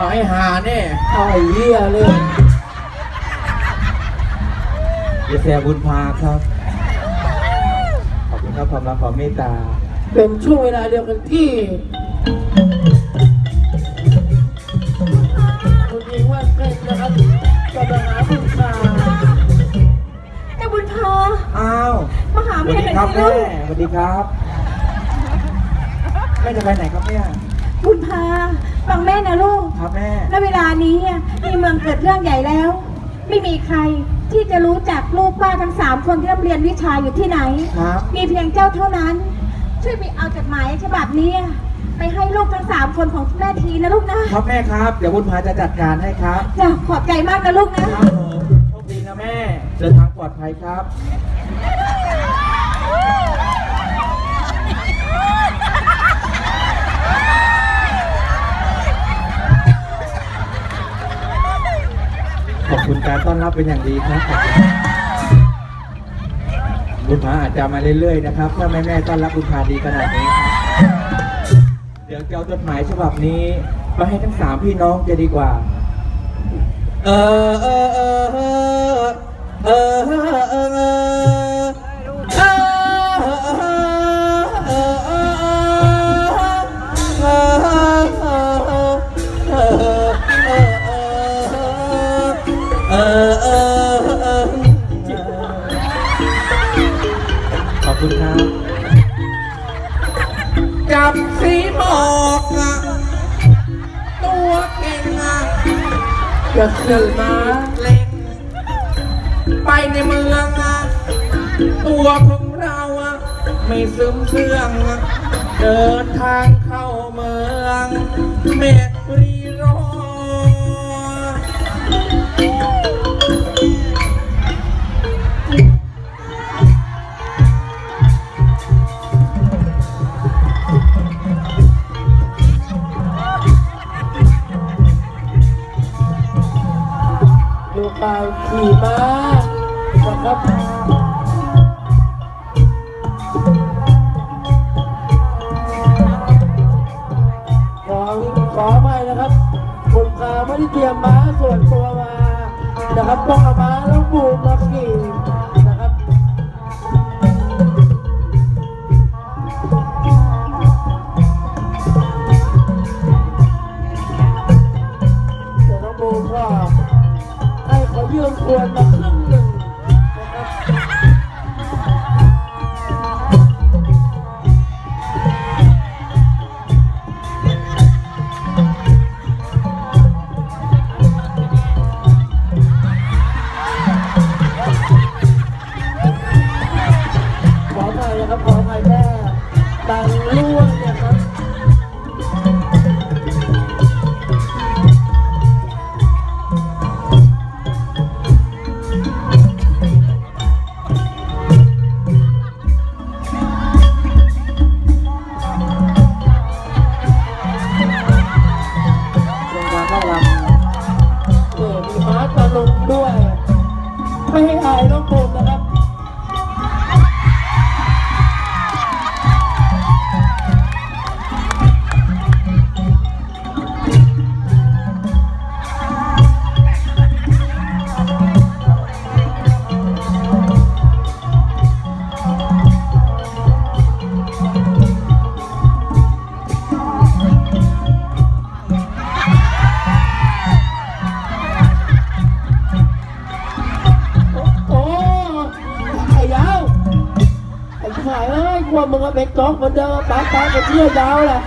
เอาให้หาเนี่ยเอาไอ้เหี้ยเลยเยแซบุญพาครับ ขอบคุณครับความรักความเมตตา เป็นช่วงเวลาเดียวกันที่คุณหญิงว่าเกนนะครับกำลังหาคุณชาแม่บุญพาอ้าวมาหาสวัแม่สหดีน่อยครับสิแม่ลูกสวัสดีครับแม่จะไปไหนครับเนี่ยบุญพา ฟังแม่นะลูก ครับแม่ ณเวลานี้อะในเมืองเกิดเรื่องใหญ่แล้ว ไม่มีใครที่จะรู้จักลูกป้าทั้งสามคนที่ร่ำเรียนวิชาอยู่ที่ไหน ครับ มีเพียงเจ้าเท่านั้น ช่วยไปเอาจดหมายฉบับนี้อะไปให้ลูกทั้งสามคนของแม่ทีนะลูกนะครับแม่ครับ เดี๋ยวบุญพาจะจัดการให้ครับ จ้ะขอบใจมากนะลูกนะ ครับผมโชคดีนะแม่ เดินทางปลอดภัยครับ ขอบคุณการต้อนรับเป็นอย่างดีครับบคุณบุญพาอาจจะมาเรื่อยๆนะครับถ้าแม่ๆต้อนรับบุญพาดีขนาดนี้เดี๋ยวจะเอาจดหมายฉบับนี้ไปให้ทั้งสามพี่น้องจะดีกว่า เออเออเออ คุณครับ จับสีหมอกอะตัวเก่งอะจะขี่ม้าเล็งไปในเมืองอะตัวของเราอะไม่ซึมเสื่องอะเดินทางเข้าเมืองเมรี การขี่ม้านะครับขอขอไปนะครับผมพาไม่ได้เตรียมม้าส่วนตัวมานะครับต้องเอาม้าแล้วบูมมาขี่ គួរមកក្នុង ไอ้ขายเอ้ยกลัวมึงเอ